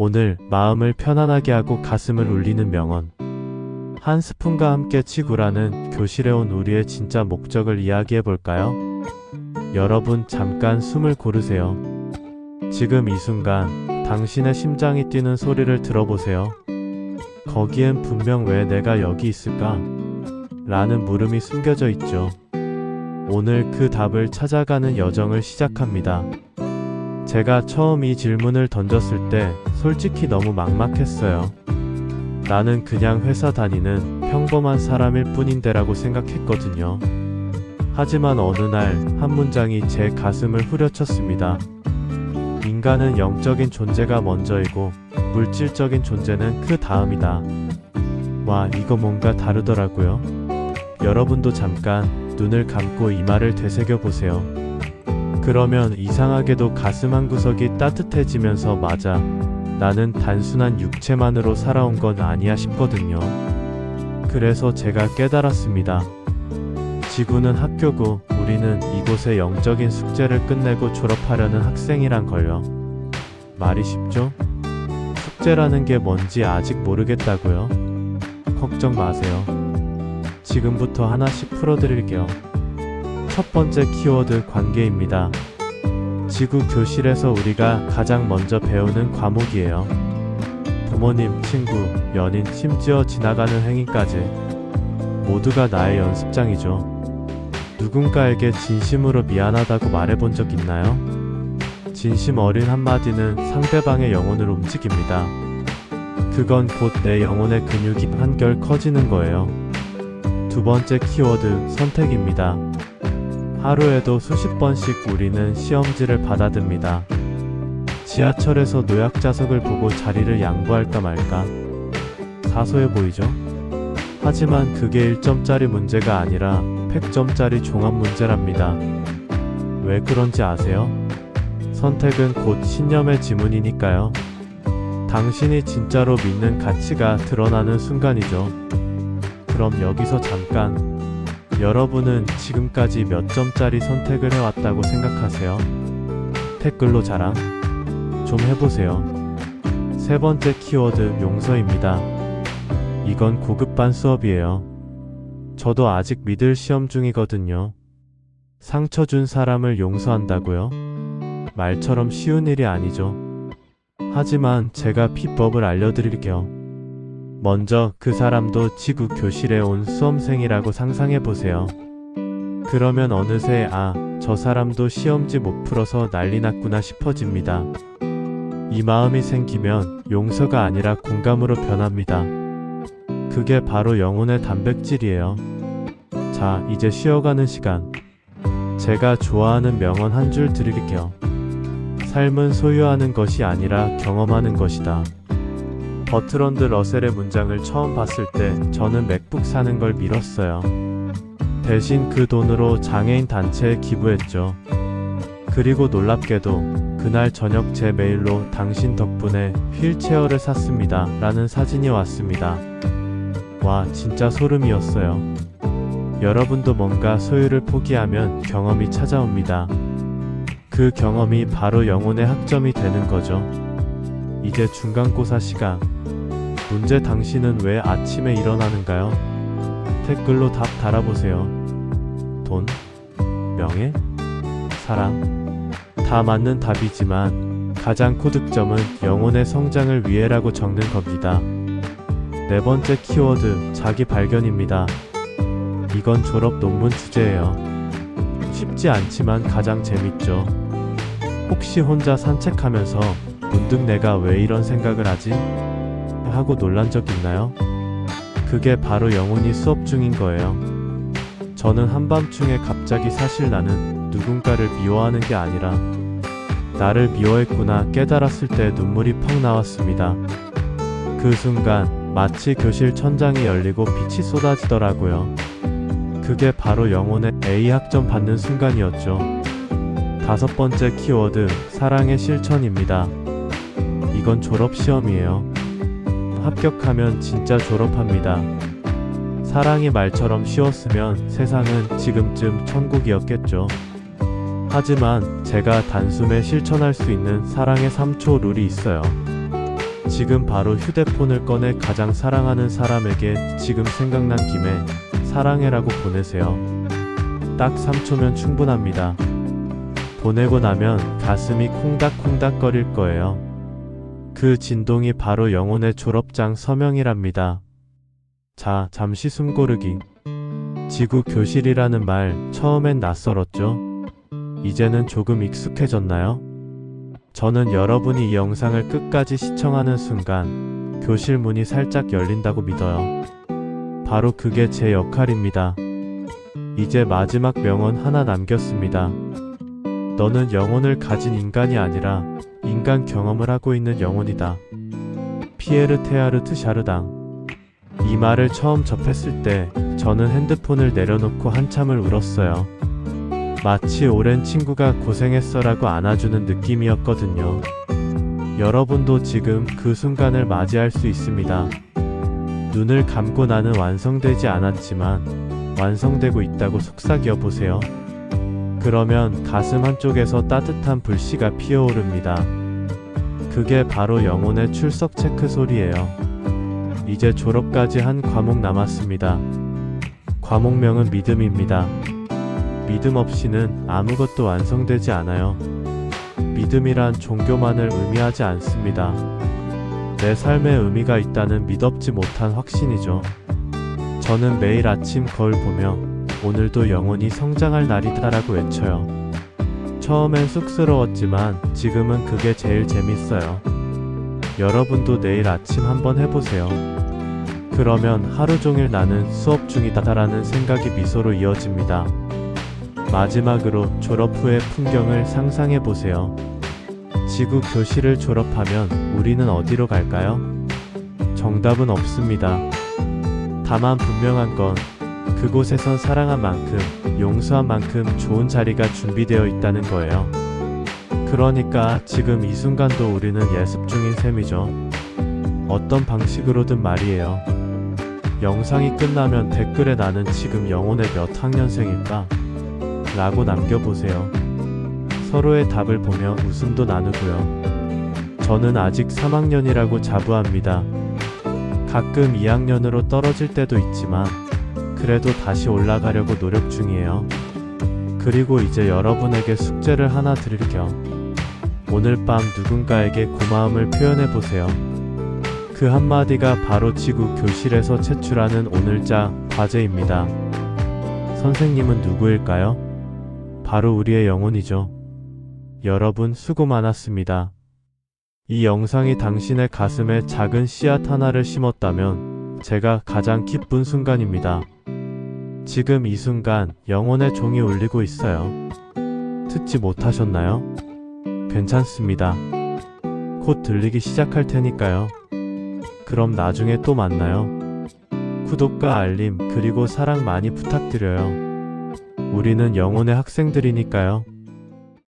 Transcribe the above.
오늘 마음을 편안하게 하고 가슴을 울리는 명언. 한 스푼과 함께 치구라는 교실에 온 우리의 진짜 목적을 이야기해 볼까요? 여러분 잠깐 숨을 고르세요. 지금 이 순간 당신의 심장이 뛰는 소리를 들어보세요. 거기엔 분명 왜 내가 여기 있을까? 라는 물음이 숨겨져 있죠. 오늘 그 답을 찾아가는 여정을 시작합니다. 제가 처음 이 질문을 던졌을 때 솔직히 너무 막막했어요. 나는 그냥 회사 다니는 평범한 사람일 뿐인데라고 생각했거든요. 하지만 어느 날 한 문장이 제 가슴을 후려쳤습니다. 인간은 영적인 존재가 먼저이고 물질적인 존재는 그 다음이다. 와, 이거 뭔가 다르더라고요. 여러분도 잠깐 눈을 감고 이 말을 되새겨 보세요. 그러면 이상하게도 가슴 한 구석이 따뜻해지면서 맞아. 나는 단순한 육체만으로 살아온 건 아니야 싶거든요. 그래서 제가 깨달았습니다. 지구는 학교고 우리는 이곳의 영적인 숙제를 끝내고 졸업하려는 학생이란 걸요. 말이 쉽죠? 숙제라는 게 뭔지 아직 모르겠다고요? 걱정 마세요. 지금부터 하나씩 풀어드릴게요. 첫 번째 키워드 관계입니다. 지구 교실에서 우리가 가장 먼저 배우는 과목이에요. 부모님, 친구, 연인, 심지어 지나가는 행인까지 모두가 나의 연습장이죠. 누군가에게 진심으로 미안하다고 말해본 적 있나요? 진심 어린 한마디는 상대방의 영혼을 움직입니다. 그건 곧 내 영혼의 근육이 한결 커지는 거예요. 두 번째 키워드 선택입니다. 하루에도 수십 번씩 우리는 시험지를 받아듭니다. 지하철에서 노약자석을 보고 자리를 양보할까 말까. 사소해 보이죠? 하지만 그게 1점짜리 문제가 아니라 100점짜리 종합 문제랍니다. 왜 그런지 아세요? 선택은 곧 신념의 지문이니까요. 당신이 진짜로 믿는 가치가 드러나는 순간이죠. 그럼 여기서 잠깐 여러분은 지금까지 몇 점짜리 선택을 해왔다고 생각하세요? 댓글로 자랑 좀 해보세요. 세 번째 키워드 용서입니다. 이건 고급반 수업이에요. 저도 아직 믿을 시험 중이거든요. 상처 준 사람을 용서한다고요? 말처럼 쉬운 일이 아니죠. 하지만 제가 비법을 알려드릴게요. 먼저 그 사람도 지구 교실에 온 수험생이라고 상상해 보세요. 그러면 어느새 아, 저 사람도 시험지 못 풀어서 난리 났구나 싶어집니다. 이 마음이 생기면 용서가 아니라 공감으로 변합니다. 그게 바로 영혼의 단백질이에요. 자, 이제 쉬어가는 시간. 제가 좋아하는 명언 한 줄 드릴게요. 삶은 소유하는 것이 아니라 경험하는 것이다. 버트런드 러셀의 문장을 처음 봤을 때 저는 맥북 사는 걸 미뤘어요. 대신 그 돈으로 장애인 단체에 기부했죠. 그리고 놀랍게도 그날 저녁 제 메일로 당신 덕분에 휠체어를 샀습니다. 라는 사진이 왔습니다. 와, 진짜 소름이었어요. 여러분도 뭔가 소유를 포기하면 경험이 찾아옵니다. 그 경험이 바로 영혼의 학점이 되는 거죠. 이제 중간고사 시간. 문제 당신은 왜 아침에 일어나는가요? 댓글로 답 달아보세요. 돈? 명예? 사랑? 다 맞는 답이지만 가장 코득점은 영혼의 성장을 위해라고 적는 겁니다. 네 번째 키워드, 자기 발견입니다. 이건 졸업 논문 주제예요. 쉽지 않지만 가장 재밌죠. 혹시 혼자 산책하면서 문득 내가 왜 이런 생각을 하지? 하고 놀란 적 있나요? 그게 바로 영혼이 수업 중인 거예요. 저는 한밤중에 갑자기 사실 나는 누군가를 미워하는 게 아니라 나를 미워했구나 깨달았을 때 눈물이 펑 나왔습니다. 그 순간 마치 교실 천장이 열리고 빛이 쏟아지더라고요. 그게 바로 영혼의 A 학점 받는 순간이었죠. 다섯 번째 키워드, 사랑의 실천입니다. 이건 졸업 시험이에요. 합격하면 진짜 졸업합니다. 사랑이 말처럼 쉬웠으면 세상은 지금쯤 천국이었겠죠. 하지만 제가 단숨에 실천할 수 있는 사랑의 3초 룰이 있어요. 지금 바로 휴대폰을 꺼내 가장 사랑하는 사람에게 지금 생각난 김에 사랑해라고 보내세요. 딱 3초면 충분합니다. 보내고 나면 가슴이 콩닥콩닥 거릴 거예요. 그 진동이 바로 영혼의 졸업장 서명이랍니다. 자, 잠시 숨 고르기. 지구 교실이라는 말 처음엔 낯설었죠? 이제는 조금 익숙해졌나요? 저는 여러분이 이 영상을 끝까지 시청하는 순간 교실 문이 살짝 열린다고 믿어요. 바로 그게 제 역할입니다. 이제 마지막 명언 하나 남겼습니다. 너는 영혼을 가진 인간이 아니라 인간 경험을 하고 있는 영혼이다. 피에르 테아르트 샤르당. 이 말을 처음 접했을 때 저는 핸드폰을 내려놓고 한참을 울었어요. 마치 오랜 친구가 고생했어라고 안아주는 느낌이었거든요. 여러분도 지금 그 순간을 맞이할 수 있습니다. 눈을 감고 나는 완성되지 않았지만 완성되고 있다고 속삭여 보세요. 그러면 가슴 한쪽에서 따뜻한 불씨가 피어오릅니다. 그게 바로 영혼의 출석 체크 소리예요. 이제 졸업까지 한 과목 남았습니다. 과목명은 믿음입니다. 믿음 없이는 아무것도 완성되지 않아요. 믿음이란 종교만을 의미하지 않습니다. 내 삶에 의미가 있다는 믿업지 못한 확신이죠. 저는 매일 아침 거울 보며 오늘도 영원히 성장할 날이다라고 외쳐요. 처음엔 쑥스러웠지만 지금은 그게 제일 재밌어요. 여러분도 내일 아침 한번 해보세요. 그러면 하루 종일 나는 수업 중이다라는 생각이 미소로 이어집니다. 마지막으로 졸업 후의 풍경을 상상해 보세요. 지구 교실을 졸업하면 우리는 어디로 갈까요? 정답은 없습니다. 다만 분명한 건 그곳에선 사랑한 만큼, 용서한 만큼 좋은 자리가 준비되어 있다는 거예요. 그러니까 지금 이 순간도 우리는 예습 중인 셈이죠. 어떤 방식으로든 말이에요. 영상이 끝나면 댓글에 나는 지금 영혼의 몇 학년생일까? 라고 남겨보세요. 서로의 답을 보며 웃음도 나누고요. 저는 아직 3학년이라고 자부합니다. 가끔 2학년으로 떨어질 때도 있지만, 그래도 다시 올라가려고 노력 중이에요. 그리고 이제 여러분에게 숙제를 하나 드릴 겸, 오늘 밤 누군가에게 고마움을 표현해 보세요. 그 한마디가 바로 지구 교실에서 채출하는 오늘자 과제입니다. 선생님은 누구일까요? 바로 우리의 영혼이죠. 여러분 수고 많았습니다. 이 영상이 당신의 가슴에 작은 씨앗 하나를 심었다면 제가 가장 기쁜 순간입니다. 지금 이 순간 영혼의 종이 울리고 있어요. 듣지 못하셨나요? 괜찮습니다. 곧 들리기 시작할 테니까요. 그럼 나중에 또 만나요. 구독과 알림 그리고 사랑 많이 부탁드려요. 우리는 영혼의 학생들이니까요.